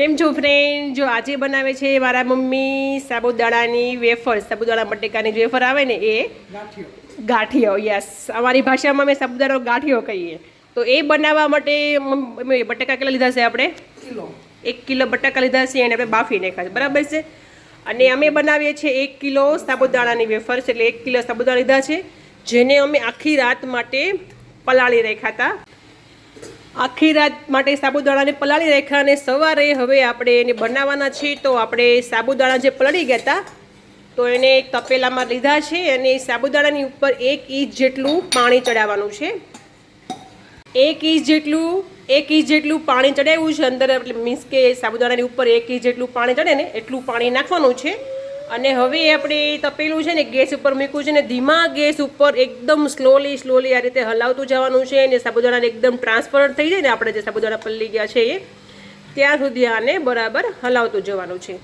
કેમ છો ફ્રેન્ડ જો આજે બનાવે છે મારા મમ્મી સાબુદાણાની વેફર. સાબુદાણા બટેકાની વેફર આવે ને એ ગાંઠિયો. યસ અમારી ભાષામાં અમે સાબુદાણો ગાંઠિયો કહીએ. તો એ બનાવવા માટે બટાકા કેટલા લીધા છે આપણે? કિલો. એક કિલો બટાકા લીધા છે અને આપણે બાફી નાખ્યા બરાબર છે? અને અમે બનાવીએ છીએ એક કિલો સાબુદાણાની વેફર છે. એટલે એક કિલો સાબુદાણા લીધા છે જેને અમે આખી રાત માટે પલાળી રાખ્યા હતા. આખી રાત માટે સાબુદાણાને પલાળી રાખ્યા અને સવારે હવે આપણે એને બનાવવાના છે તો આપણે સાબુદાણા જે પલળી ગયા હતા, તો એને એક તપેલામાં લીધા છે અને સાબુદાણાની ઉપર એક ઇંચ જેટલું પાણી ચડાવવાનું છે. એક ઇંચ જેટલું, એક ઇંચ જેટલું પાણી ચડાવ્યું છે. અંદર એટલે મીન્સ કે સાબુદાણાની ઉપર એક ઇંચ જેટલું પાણી ચડે ને એટલું પાણી નાખવાનું છે. અને હવે આપણે તપેલું છે ને, ગેસ ઉપર મૂક્યું છે ને, ધીમા ગેસ ઉપર એકદમ સ્લોલી સ્લોલી આ રીતે હલાવતું જવાનું છે અને સાબુદાણાને એકદમ ટ્રાન્સપરન્ટ થઈ જાય ને, આપણે જે સાબુદાણા પલ્લી ગયા છે એ, ત્યાં સુધી આને બરાબર હલાવતું જવાનું છે.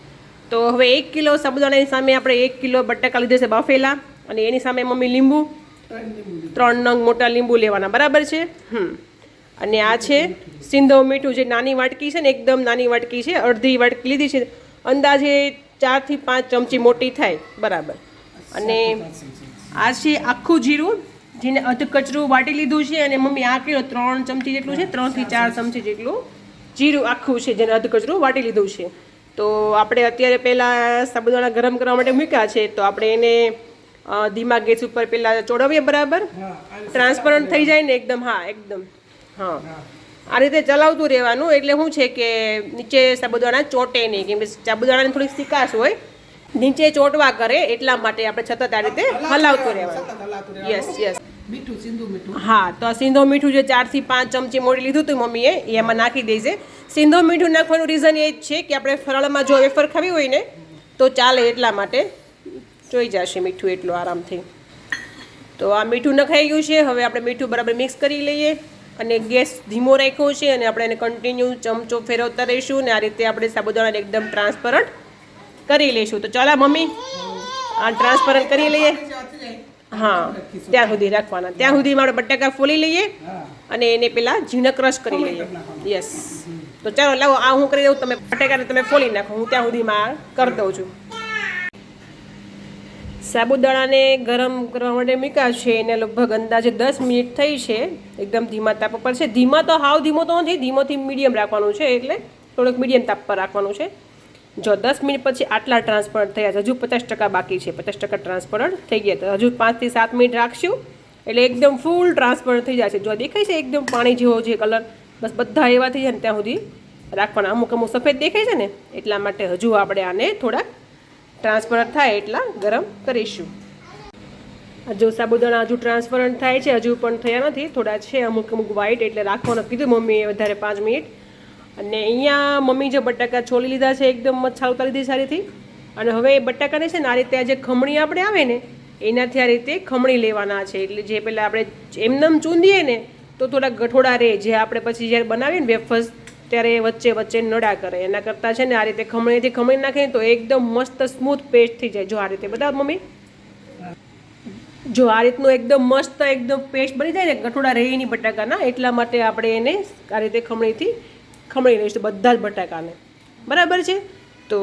તો હવે એક કિલો સાબુદાણાની સામે આપણે એક કિલો બટાકા લીધે છે બાફેલા અને એની સામે મમ્મી લીંબુ, ત્રણ ત્રણ નંગ મોટા લીંબુ લેવાના, બરાબર છે? હમ. અને આ છે સિંધો મીઠું, જે નાની વાટકી છે ને, એકદમ નાની વાટકી છે, અડધી વાટકી લીધી છે. અંદાજે ચારથી પાંચ ચમચી મોટી થાય બરાબર. અને આ છે આખું જીરું જેને અધ કચરું વાટી લીધું છે અને મમ્મી આ કિલો ત્રણ ચમચી જેટલું છે ત્રણથી ચાર ચમચી જેટલું જીરું આખું છે જેને અધ કચરું વાટી લીધું છે. તો આપણે અત્યારે પહેલાં સાબુદાણા ગરમ કરવા માટે મૂક્યા છે તો આપણે એને ધીમા ગેસ ઉપર પહેલાં ચોડાવીએ બરાબર? ટ્રાન્સપરન્ટ થઈ જાય ને એકદમ હા એકદમ હા. આ રીતે ચલાવતું રહેવાનું. એટલે શું છે કે નીચે સાબુદાણા ચોંટે નહીં. કેમ કે સાબુદાણાની થોડીક સિકાશ હોય. નીચે ચોંટવા કરે એટલા માટે આપણે સતત આ રીતે હલાવતું રહેવાનું યસ યસ હા તો આ સિંધો મીઠું જે ચારથી પાંચ ચમચી મોડી લીધું હતું મમ્મીએ એ એમાં નાખી દેશે સિંધો મીઠું નાખવાનું રીઝન એ જ છે કે આપણે ફરાળમાં જો વેફર ખાવી હોય ને તો ચાલે એટલા માટે. જોઈ જશે મીઠું એટલું આરામથી. તો આ મીઠું નખાઈ ગયું છે. હવે આપણે મીઠું બરાબર મિક્સ કરી લઈએ. અને ગેસ ધીમો રાખ્યો છે અને આપણે એને કન્ટિન્યુ ચમચો ફેરવતા રહીશું અને આ રીતે આપણે સાબુદાણાને એકદમ ટ્રાન્સપરન્ટ કરી લઈશું. તો ચાલો મમ્મી, આ ટ્રાન્સપરન્ટ કરી લઈએ. હા, ત્યાં સુધી રાખવાના. ત્યાં સુધી આપણે બટાકા ફોલી લઈએ અને એને પેલા ઝીણક રસ કરી લઈએ. યસ તો ચાલો લાવો, આ હું કરી દઉં, તમે બટાકાને તમે ફોલી નાખો. હું ત્યાં સુધીમાં કરી દઉં છું. સાબુદાણાને ગરમ કરવા માટે મૂક્યા છે એને લગભગ અંદાજે દસ મિનિટ થઈ છે. એકદમ ધીમા તાપ પર છે. ધીમા તો હાવ ધીમો તો નથી, ધીમોથી મીડિયમ રાખવાનું છે એટલે થોડોક મીડિયમ તાપ પર રાખવાનું છે. જો દસ મિનિટ પછી આટલા ટ્રાન્સપરન્ટ થયા છે હજુ પચાસ ટકા બાકી છે. પચાસ ટકા ટ્રાન્સપરન્ટ થઈ ગયા તો હજુ પાંચથી સાત મિનિટ રાખશું એટલે એકદમ ફૂલ ટ્રાન્સપરન્ટ થઈ જશે. જો દેખાય છે એકદમ પાણી જેવો જે કલર બસ બધા એવા થઈ જાય ને ત્યાં સુધી રાખવાના. અમુક અમુક સફેદ દેખાય છે ને, એટલા માટે હજુ આપણે આને થોડાક ટ્રાન્સપરન્ટ થાય એટલા ગરમ કરીશું. જો સાબુદાણા હજુ ટ્રાન્સપરન્ટ થાય છે, હજુ પણ થયા નથી, થોડા છે, અમુક અમુક વ્હાઈટ એટલે રાખવાનું કીધું મમ્મીએ વધારે પાંચ મિનિટ. અને અહીંયા મમ્મી જે બટાકા છોલી લીધા છે, એકદમ મચ્છા ઉતારી દીધી સારીથી. અને હવે એ બટાકાને છે ને, આ રીતે આ જે ખમણી આપણે આવે ને, એનાથી આ રીતે ખમણી લેવાના છે. એટલે જે પહેલાં આપણે એમનેમ ચૂંદીએ ને, તો થોડા ગઠોડા રહે જે આપણે પછી જ્યારે બનાવીએ ને વેફર્સ ત્યારે વચ્ચે વચ્ચે નડા કરે. એના કરતાં છે ને આ રીતે ખમણીથી ખમણી નાખીએ તો એકદમ મસ્ત સ્મૂથ પેસ્ટ થઈ જાય. જો આ રીતે બધા મમ્મી. જો આ રીતનું એકદમ મસ્ત એકદમ પેસ્ટ બની જાય ને ગઠોડા રહે નહીં બટાકાના એટલા માટે આપણે એને આ રીતે ખમણીથી ખમણી લઈશું બધા જ બટાકાને. બરાબર છે? તો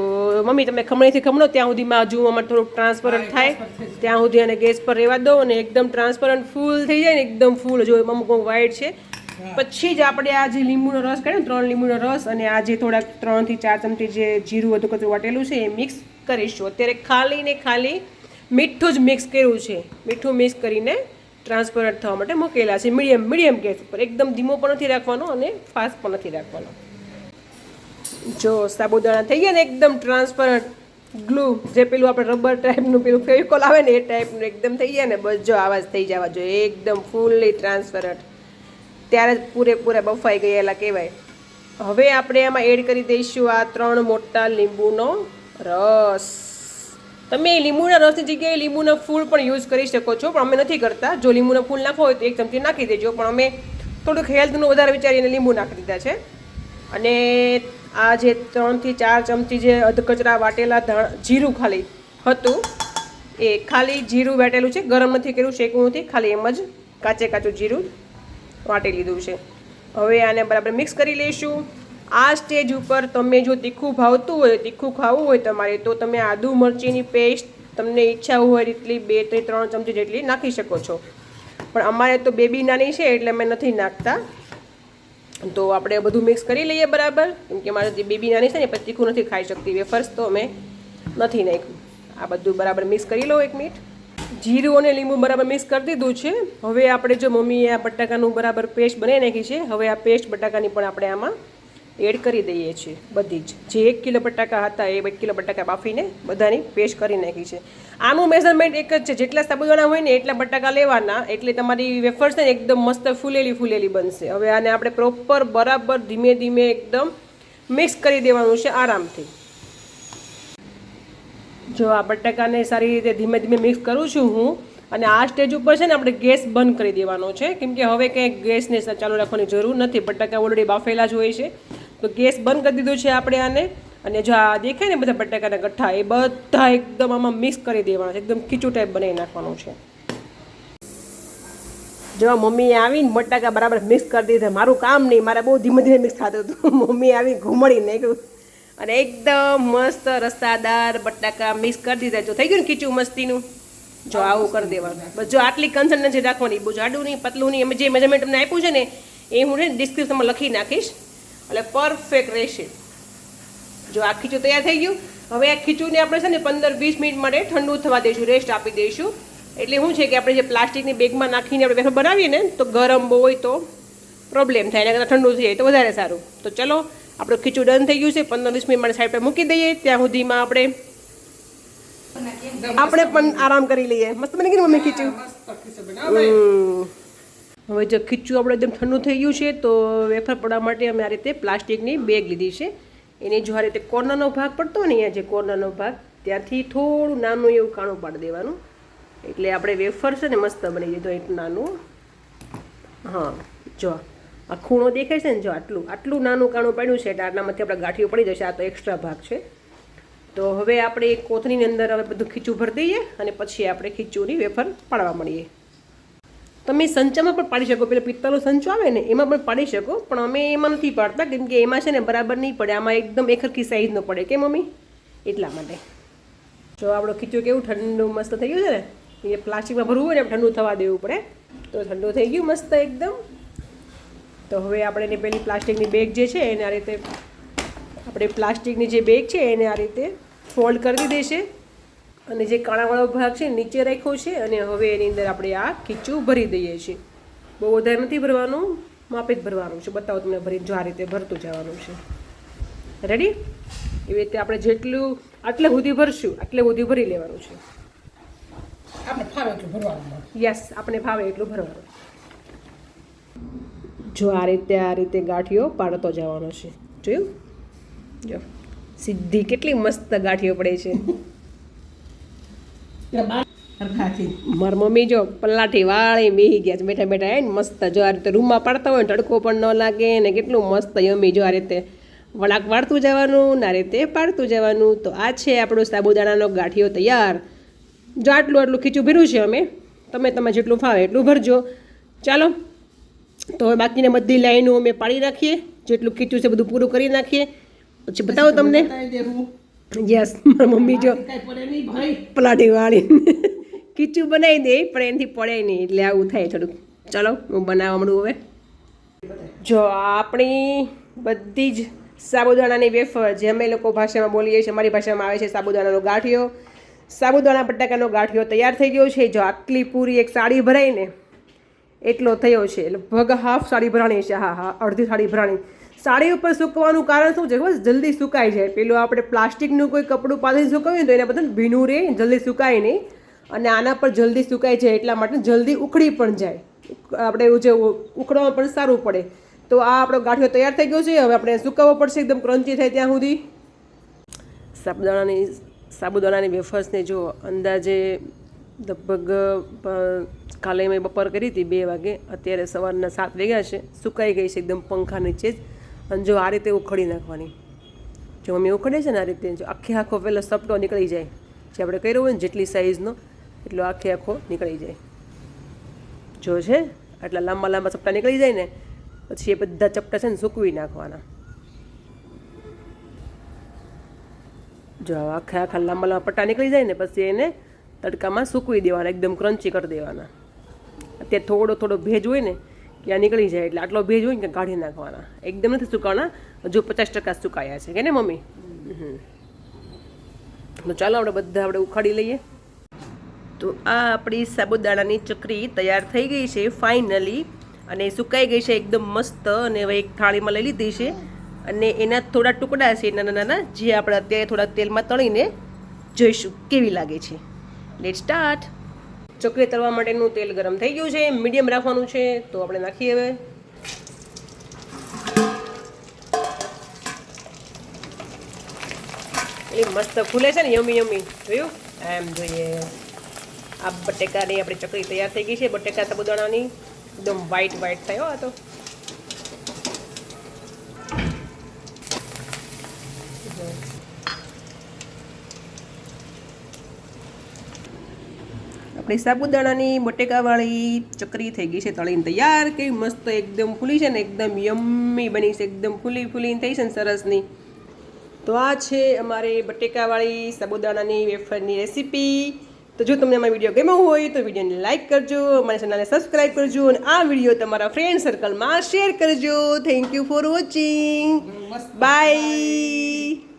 મમ્મી તમે ખમણીથી ખમણો ત્યાં સુધીમાં હજુ અમારે થોડુંક ટ્રાન્સપરન્ટ થાય. ત્યાં સુધી અને ગેસ પર રહેવા દો અને એકદમ ટ્રાન્સપરન્ટ ફૂલ થઈ જાય ને એકદમ ફૂલ. જો અમુક વ્હાઈટ છે પછી જ આપણે આ જે લીંબુનો રસ કાઢ્યો ત્રણ લીંબુનો રસ અને આ જે થોડાક ત્રણથી ચાર ચમચી જે જીરું હતું કચરું વાટેલું છે એ મિક્સ કરીશું. અત્યારે ખાલી ને ખાલી મીઠું જ મિક્સ કર્યું છે. મીઠું મિક્સ કરીને ટ્રાન્સપરન્ટ થવા માટે મૂકેલા છે. મીડિયમ મીડિયમ ગેસ ઉપર. એકદમ ધીમો પણ નથી રાખવાનો અને ફાસ્ટ પણ નથી રાખવાનો. જો સાબુદાણા થઈ ગયા ને, એકદમ ટ્રાન્સપરન્ટ ગ્લુ જે પેલું આપણે રબર ટાઈપનું પેલું ફેવિકોલ આવે ને, એ ટાઈપનું એકદમ થઈ ગયા ને, બસ જો આવાજ થઈ જવા જોઈએ. એકદમ ફૂલ્લી ટ્રાન્સપરન્ટ ત્યારે જ પૂરેપૂરા બફાઈ ગયેલા કહેવાય. હવે આપણે આમાં એડ કરી દઈશું આ ત્રણ મોટા લીંબુનો રસ. તમે લીંબુના રસની જગ્યાએ લીંબુના ફૂલ પણ યુઝ કરી શકો છો, પણ અમે નથી કરતા. જો લીંબુના ફૂલ નાખો હોય તો એક ચમચી નાખી દેજો, પણ અમે થોડુંક હેલ્થનું વધારે વિચારીને લીંબુ નાખી દીધા છે. અને આ જે ત્રણથી ચાર ચમચી જે અધકચરા વાટેલા ધાણ, જીરું ખાલી હતું, એ ખાલી જીરું વાટેલું છે, ગરમ નથી કર્યું, શેકવું નથી, ખાલી એમ જ કાચે કાચું જીરું વાટી લીધું છે. હવે આને બરાબર મિક્સ કરી લઈશું. આ સ્ટેજ ઉપર તમે જો તીખું ભાવતું હોય, તીખું ખાવું હોય તમારે, તો તમે આદુ મરચીની પેસ્ટ તમને ઈચ્છા હોય એટલી બેથી ત્રણ ચમચી જેટલી નાખી શકો છો. પણ અમારે તો બેબી નાની છે એટલે અમે નથી નાખતા. તો આપણે બધું મિક્સ કરી લઈએ બરાબર. કેમ કે મારે જે બેબી નાની છે ને પછી તીખું નથી ખાઈ શકતી. વેફર્સ તો અમે નથી નાખ્યું. આ બધું બરાબર મિક્સ કરી લો એક મિનિટ. જીરું અને લીંબુ બરાબર મિક્સ કરી દીધું છે. હવે આપણે જો મમ્મીએ આ બટાકાનું બરાબર પેસ્ટ બનાવી નાખી છે. હવે આ પેસ્ટ બટાકાની પણ આપણે આમાં એડ કરી દઈએ છીએ. બધી જ. જે એક કિલો બટાકા હતા એ એક કિલો બટાકા બાફીને બધાની પેસ્ટ કરી નાખી છે. આનું મેઝરમેન્ટ એક જ છે. જેટલા સાબુદાણા હોય ને એટલા બટાકા લેવાના. એટલે તમારી વેફર્સ ને એકદમ મસ્ત ફૂલેલી ફૂલેલી બનશે. હવે આને આપણે પ્રોપર બરાબર ધીમે ધીમે એકદમ મિક્સ કરી દેવાનું છે આરામથી. જો આ બટાકાને સારી રીતે ધીમે ધીમે મિક્સ કરું છું હું, અને આ સ્ટેજ ઉપર છે ને આપણે ગેસ બંધ કરી દેવાનો છે. કેમ કે હવે કંઈ ગેસને ચાલુ રાખવાની જરૂર નથી. બટાકા ઓલરેડી બાફેલા જ હોય છે. તો ગેસ બંધ કરી દીધું છે આપણે આને. અને જો આ દેખાય ને બધા બટાકાના ગઠ્ઠા, એ બધા એકદમ આમાં મિક્સ કરી દેવાના છે. એકદમ ખીચું ટાઈપ બનાવી નાખવાનું છે. જો મમ્મીએ આવીને બટાકા બરાબર મિક્સ કરી દીધા. મારું કામ નહીં. મારે બહુ ધીમે ધીમે મિક્સ થતું હતું. મમ્મી આવી ઘૂમડી નાખ્યું અને એકદમ મસ્ત રસાદાર બટાકા મિક્સ કરી દીધા. જો થઈ ગયું ને ખીચું મસ્તીનું? જો આવું કરી દેવાનું. બસ જો આટલી કન્સન્ટન્સી રાખવાની, બહુ જાડું નહીં પતલું નહીં અમે જે મેજરમેન્ટ તમને આપ્યું છે ને, એ હું ને ડિસ્ક્રિપ્શનમાં લખી નાખીશ. એટલે પરફેક્ટ રહેશે. જો આ ખીચું તૈયાર થઈ ગયું. હવે આ ખીચુંને આપણે છે ને પંદર વીસ મિનિટ માટે ઠંડુ થવા દઈશું રેસ્ટ આપી દઈશું. એટલે શું છે કે આપણે જે પ્લાસ્ટિકની બેગમાં નાખીને આપણે વેફર બનાવીએ ને, તો ગરમ બહુ હોય તો પ્રોબ્લેમ થાય, એના કરતાં ઠંડુ થઈ જાય તો વધારે સારું. તો ચલો આપણું ખીચું ડન થઈ ગયું છે. પંદર વીસ મિનિટ માટે સાઈડ પર મૂકી દઈએ. ત્યાં સુધીમાં આપણે આપણે પણ આરામ કરી લઈએ. મસ્ત બની ગયું મમ્મી ખીચું. હવે જો ખીચું આપણે એકદમ ઠંડુ થઈ ગયું છે તો વેફર પડવા માટે અમે આ રીતે પ્લાસ્ટિકની બેગ લીધી છે. એની જો આ રીતે કોર્નરનો ભાગ પડતો ને અહીંયા જે કોર્નરનો ભાગ ત્યાંથી થોડું નાનું એવું કાણું પાડી દેવાનું. એટલે આપણે વેફર છે ને મસ્ત બની તો એટલું નાનું. હા જો. આ ખૂણો દેખાય છે ને જો આટલું આટલું નાનું કાણું પડ્યું છે, એટલે આટલામાંથી આપણે ગાંઠીઓ પડી જશે, આ તો એક્સ્ટ્રા ભાગ છે. તો હવે આપણે કોથળીની અંદર હવે બધું ખીચું ભરી દઈએ અને પછી આપણે ખીચુંની વેફર પાડવા મળીએ તમે સંચામાં પણ પાડી શકો, પેલો પિત્તળનો સંચો આવે ને, એમાં પણ પાડી શકો, પણ અમે એમાં નથી પાડતા, કેમ કે એમાં છે ને બરાબર નહીં પડે, આમાં એકદમ એકરખી સાઈઝનો પડે, કે મમ્મી? એટલા માટે. જો આપણો ખીચું કેવું ઠંડુ મસ્ત થઈ ગયું છે ને, એ પ્લાસ્ટિકમાં ભરવું હોય ને ઠંડુ થવા દેવું પડે. તો ઠંડુ થઈ ગયું મસ્ત એકદમ. તો હવે આપણે એની પેલી પ્લાસ્ટિકની બેગ જે છે એને આ રીતે આપણે પ્લાસ્ટિકની જે બેગ છે એને આ રીતે ફોલ્ડ કરી દેશે. અને જે કાણાવાળો ભાગ છે નીચે રાખ્યો છે અને હવે એની અંદર આપણે આ ખીચું ભરી દઈએ છીએ. બહુ વધારે નથી ભરવાનું માપે જ ભરવાનું છે. બતાવો તમને ભરી જો આ રીતે ભરતું જવાનું છે. રેડી એવી રીતે આપણે જેટલું આટલે સુધી ભરશું આટલે સુધી ભરી લેવાનું છે. આપણે ફાવે એટલું ભરવાનું. યસ આપણે ભાવે એટલું ભરવાનું. જો આ રીતે આ રીતે ગાંઠિયો પાડતો જવાનો છે. જોયું? જો. સીધી કેટલી મસ્ત ગાંઠીઓ પડે છે. મારી મમ્મી જો પલ્લાઠી વાળી મીહી ગયા છે. બેઠા બેઠા એને મસ્ત જો આ રીતે રૂમમાં પાડતા હોય તડકો પણ ન લાગે ને કેટલું મસ્ત યમી જો આ રીતે વળાક વાળતું જવાનું ને આ રીતે પાડતું જવાનું. તો આ છે આપણો સાબુદાણાનો ગાંઠિયો તૈયાર. જો આટલું આટલું ખીચું ભર્યું છે અમે. તમે તમે જેટલું ફાવે એટલું ભરજો. ચાલો. તો હવે બાકીને બધી લાઈનો અમે પાડી રાખીએ જેટલું ખીચું છે બધું પૂરું કરી નાખીએ. પછી બતાવો તમને યસ મારા મમ્મી જો પલાટી વાળી ખીચું બનાવી દે પણ એનાથી પડે નહીં એટલે આવું થાય થોડુંક. ચલો હું બનાવવા મળું હવે. જો આપણી બધી જ સાબુદાણાની વેફર જે અમે લોકો ભાષામાં બોલીએ છીએ અમારી ભાષામાં આવે છે સાબુદાણાનો ગાંઠિયો. સાબુદાણા બટાકાનો ગાંઠિયો તૈયાર થઈ ગયો છે. જો આટલી પૂરી એક સાડી ભરાઈને એટલો થયો છે. લગભગ હાફ સાડી ભરાણી છે. હા હા, અડધી સાડી ભરાણી. સાડી ઉપર સૂકવાનું કારણ શું છે ખબર? જલ્દી સુકાઈ જાય. પેલું આપણે પ્લાસ્ટિકનું કોઈ કપડું પાથરીને સુકાવ્યું તો એના બધા ભીનું રહે જલ્દી સુકાય નહીં. અને આના પર જલ્દી સુકાઈ જાય એટલા માટે જલ્દી ઉખડી પણ જાય. આપણે જે ઉખડવામાં પણ સારું પડે. તો આ આપણો ગાંઠિયો તૈયાર થઈ ગયો છે. હવે આપણે સુકાવવો પડશે એકદમ ક્રન્ચી થાય ત્યાં સુધી. સાબુદાણાની સાબુદાણાની વેફર્સને જો અંદાજે લગભગ કાલે મેં બપોર કરી હતી બે વાગે. અત્યારે સવારના સાત વાગ્યા છે. સુકાઈ ગઈ છે એકદમ પંખા નીચે જ અને જો આ રીતે ઉખડી નાખવાની. જો મમ્મી ઉખડે છે ને આ રીતે, જો આખે આખો પહેલો સપટો નીકળી જાય. જે આપણે કર્યો હોય ને જેટલી સાઇઝનો એટલો આખે આખો નીકળી જાય. જો છે, આટલા લાંબા લાંબા સપટા નીકળી જાય ને, પછી એ બધા ચપટા છે ને સૂકવી નાખવાના. જો આખા આખા લાંબા લાંબા પટ્ટા નીકળી જાય ને, પછી એને તડકામાં સૂકવી દેવાના, એકદમ ક્રન્ચી કરી દેવાના. અત્યારે થોડો થોડો ભેજ હોય ને, ત્યાં નીકળી જાય એટલે આટલો ભેજ હોય ને કાઢી નાખવાના. એકદમ નથી સુકાવાના હજુ પચાસ ટકા સુકાયા છે. કે ને, મમ્મી? તો ચાલો આપણે બધા આપણે ઉખાડી લઈએ. તો આ આપણી સાબુદાણાની ચકરી તૈયાર થઈ ગઈ છે, ફાઇનલી. અને સુકાઈ ગઈ છે એકદમ મસ્ત, અને હવે એક થાળીમાં લઈ લીધી છે. અને એના થોડા ટુકડા છે નાના નાના, જે આપણે અત્યારે થોડા તેલમાં તળીને જોઈશું, કેવી લાગે છે. લેટ સ્ટાર્ટ ચકરી તળવા માટેનું તેલ ગરમ થઈ ગયું છે, મીડિયમ રાખવાનું છે, તો આપણે નાખીએ હવે. એટલે મસ્ત ફૂલે છે ને યમી યમી જોયું? એમ જોઈએ. આ બટેકાની આપણી ચકરી તૈયાર થઈ ગઈ છે, બટેકા સાબુદાણાની એકદમ વ્હાઈટ વ્હાઈટ થયો આ તો. આપણી સાબુદાણાની બટેકાવાળી ચકરી થઈ ગઈ છે તળીને તૈયાર. કેવી મસ્ત એકદમ ફૂલી છે ને એકદમ યમ્મી બની છે એકદમ ફૂલી ફૂલીને થઈ છે ને સરસની તો આ છે અમારી બટેકાવાળી સાબુદાણાની વેફરની રેસીપી. તો જો તમને અમારો વીડિયો ગમ્યો હોય તો વિડીયોને લાઇક કરજો અમારી ચેનલને સબસ્ક્રાઇબ કરજો અને આ વીડિયો તમારા ફ્રેન્ડ સર્કલમાં શેર કરજો. Thank you for watching bye